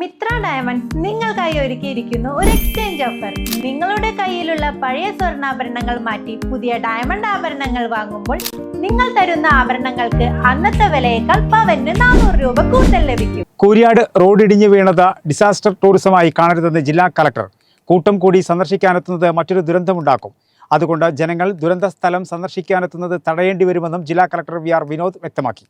Mitra diamond നിങ്ങൾക്കായി ഒരുക്കിയിരിക്കുന്നു ഒരു എക്സ്ചേഞ്ച് ഓഫർ നിങ്ങളുടെ കയ്യിലുള്ള പഴയ സ്വർണാഭരണങ്ങൾ മാറ്റി പുതിയ ഡയമണ്ട് ആഭരണങ്ങൾ വാങ്ങുമ്പോൾ നിങ്ങൾ തരുന്ന ആഭരണങ്ങൾക്ക് അന്നത്തെ വിലയേക്കാൾ പവന് നാനൂറ് രൂപ കൂടുതൽ ലഭിക്കും. കൂരിയാട് ഇടിഞ്ഞു വീണത് ഡിസാസ്റ്റർ ടൂറിസമായി കാണരുതെന്ന് ജില്ലാ കളക്ടർ കൂട്ടം കൂടി സന്ദർശിക്കാനെത്തുന്നത് മറ്റൊരു ദുരന്തമുണ്ടാക്കും. അതുകൊണ്ട് ജനങ്ങൾ ദുരന്ത സ്ഥലം സന്ദർശിക്കാനെത്തുന്നത് തടയേണ്ടി വരുമെന്നും ജില്ലാ കളക്ടർ വി ആർ വിനോദ് വ്യക്തമാക്കി.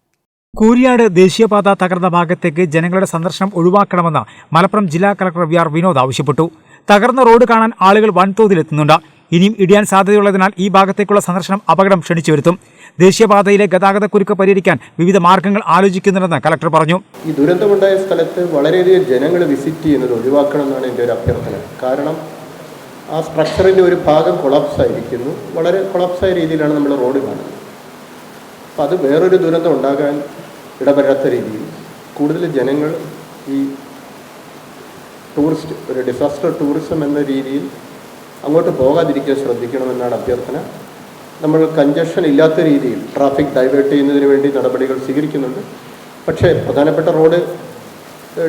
കൂരിയാട് ദേശീയപാത തകർന്ന ഭാഗത്തേക്ക് ജനങ്ങളുടെ സന്ദർശനം ഒഴിവാക്കണമെന്ന് മലപ്പുറം ജില്ലാ കളക്ടർ വി ആർ വിനോദ് ആവശ്യപ്പെട്ടു. തകർന്ന റോഡ് കാണാൻ ആളുകൾ വൻതോതിലെത്തുന്നുണ്ട്. ഇനിയും ഇടിയാൻ സാധ്യതയുള്ളതിനാൽ ഈ ഭാഗത്തേക്കുള്ള സന്ദർശനം അപകടം ക്ഷണിച്ചു വരുത്തും. ദേശീയപാതയിലെ ഗതാഗതക്കുരുക്ക് പരിഹരിക്കാൻ വിവിധ മാർഗങ്ങൾ ആലോചിക്കുന്നുണ്ടെന്ന് കളക്ടർ പറഞ്ഞു. ഈ ദുരന്തമുണ്ടായ സ്ഥലത്ത് വളരെയധികം ജനങ്ങൾ വിസിറ്റ് ചെയ്യുന്നത് ഒഴിവാക്കണം എന്നാണ് എന്റെ ഒരു അഭ്യർത്ഥന. കാരണം ആ സ്ട്രക്ചറിന്റെ ഒരു ഭാഗം കൊളാപ്സ് ആയിരിക്കുന്നു. വളരെ കൊളാപ്സായ രീതിയിലാണ് നമ്മൾ റോഡ് കാണുന്നത്. അപ്പോൾ അത് വേറൊരു ദുരന്തം ഉണ്ടാകാൻ ഇടപെടാത്ത രീതിയിൽ കൂടുതൽ ജനങ്ങൾ ഈ ടൂറിസ്റ്റ് ഒരു ഡിസാസ്റ്റർ ടൂറിസം എന്ന രീതിയിൽ അങ്ങോട്ട് പോകാതിരിക്കാൻ ശ്രദ്ധിക്കണമെന്നാണ് അഭ്യർത്ഥന. നമ്മൾ കഞ്ചഷൻ ഇല്ലാത്ത രീതിയിൽ ട്രാഫിക് ഡൈവേർട്ട് ചെയ്യുന്നതിന് വേണ്ടി നടപടികൾ സ്വീകരിക്കുന്നുണ്ട്. പക്ഷേ പ്രധാനപ്പെട്ട റോഡ്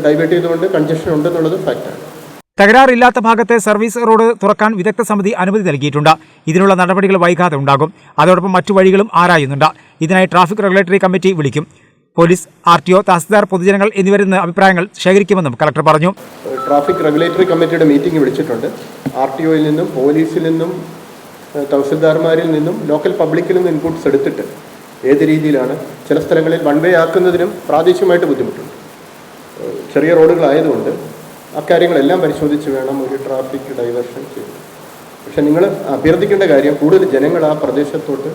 ഡൈവേർട്ട് ചെയ്തുകൊണ്ട് കഞ്ചഷൻ ഉണ്ടെന്നുള്ളത് ഫാക്റ്റാണ് തകരാറില്ലാത്ത ഭാഗത്തെ സർവീസ് റോഡ് തുറക്കാൻ വിദഗ്ധ സമിതി അനുമതി നൽകിയിട്ടുണ്ട്. ഇതിനുള്ള നടപടികൾ വൈകാതെ ഉണ്ടാകും. അതോടൊപ്പം മറ്റു വഴികളും ആരായുന്നുണ്ട്. ഇതിനായി ട്രാഫിക് റെഗുലേറ്ററി കമ്മിറ്റി വിളിക്കും. Police R T O tahsildar പൊതുജനങ്ങൾ എന്നിവരിൽ നിന്ന് അഭിപ്രായങ്ങൾ ശേഖരിക്കുമെന്നും കളക്ടർ പറഞ്ഞു. ട്രാഫിക് റെഗുലേറ്ററി കമ്മിറ്റിയുടെ മീറ്റിംഗ് വിളിച്ചിട്ടുണ്ട്. ആർ ടി ഒയിൽ നിന്നും പോലീസിൽ നിന്നും തഹസിൽദാർമാരിൽ നിന്നും ലോക്കൽ പബ്ലിക്കിൽ നിന്നും ഇൻപുട്സ് എടുത്തിട്ട് ഏത് രീതിയിലാണ് ചില സ്ഥലങ്ങളിൽ വൺ വേ ആക്കുന്നതിനും പ്രാദേശികമായിട്ട് ബുദ്ധിമുട്ടുണ്ട്. ചെറിയ റോഡുകളായതുകൊണ്ട് അക്കാര്യങ്ങളെല്ലാം പരിശോധിച്ച് വേണം ഒരു ട്രാഫിക് ഡൈവേർഷൻ ചെയ്യാൻ പക്ഷെ നിങ്ങൾ അഭ്യർത്ഥിക്കേണ്ട കാര്യം കൂടുതൽ ജനങ്ങൾ ആ പ്രദേശത്തോട്ട്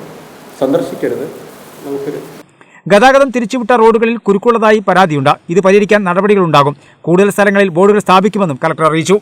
സന്ദർശിക്കരുത്. നമുക്കൊരു ഗതാഗതം തിരിച്ചുവിട്ട റോഡുകളിൽ കുരുക്കുള്ളതായി പരാതിയുണ്ട്. ഇത് പരിഹരിക്കാൻ നടപടികളുണ്ടാകും. കൂടുതൽ സ്ഥലങ്ങളിൽ ബോർഡുകൾ സ്ഥാപിക്കുമെന്നും കലക്ടർ അറിയിച്ചു.